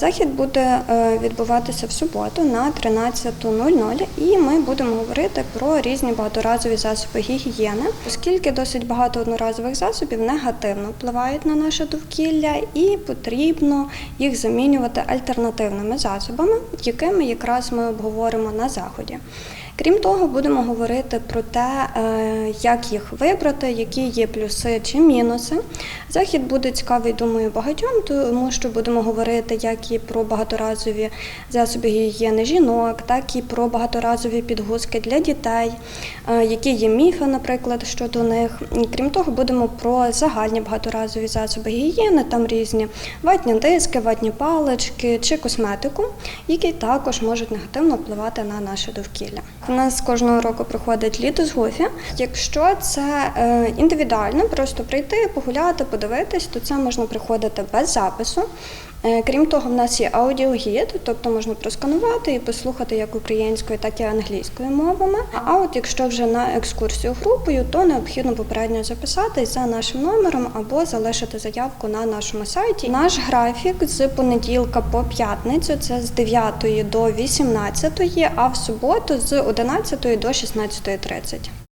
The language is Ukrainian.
Захід буде е, відбуватися в суботу на 13.00 і ми будемо говорити про різні багаторазові засоби гігієни, оскільки досить багато одноразових засобів негативно впливають на наше довкілля, і потрібно їх замінювати альтернативними засобами, якими якраз ми обговоримо на заході. Крім того, будемо говорити про те, е, як їх вибрати, які є плюси чи мінуси. Захід буде цікавий, думаю, багатьом, тому що будемо говорити як і про багаторазові засоби гігієни жінок, так і про багаторазові підгузки для дітей, е, які є міфи, наприклад, щодо них. Крім того, будемо про загальні багаторазові засоби гігієни, там різні ватні диски, ватні палички чи косметику, які також можуть негативно впливати на наше довкілля. У нас кожного року проходить літо з гофі. Якщо це е, індивідуально, просто прийти, погуляти, подивитись, то це можна приходити без запису. Е, Крім того, в нас є аудіогід, тобто можна просканувати і послухати як українською, так і англійською мовами. А от якщо вже на екскурсію групою, то необхідно попередньо записатись за нашим номером або залишити заявку на нашому сайті. Наш графік з понеділка по п'ятницю це з 9 до 18, а в суботу з 11 до 16.30.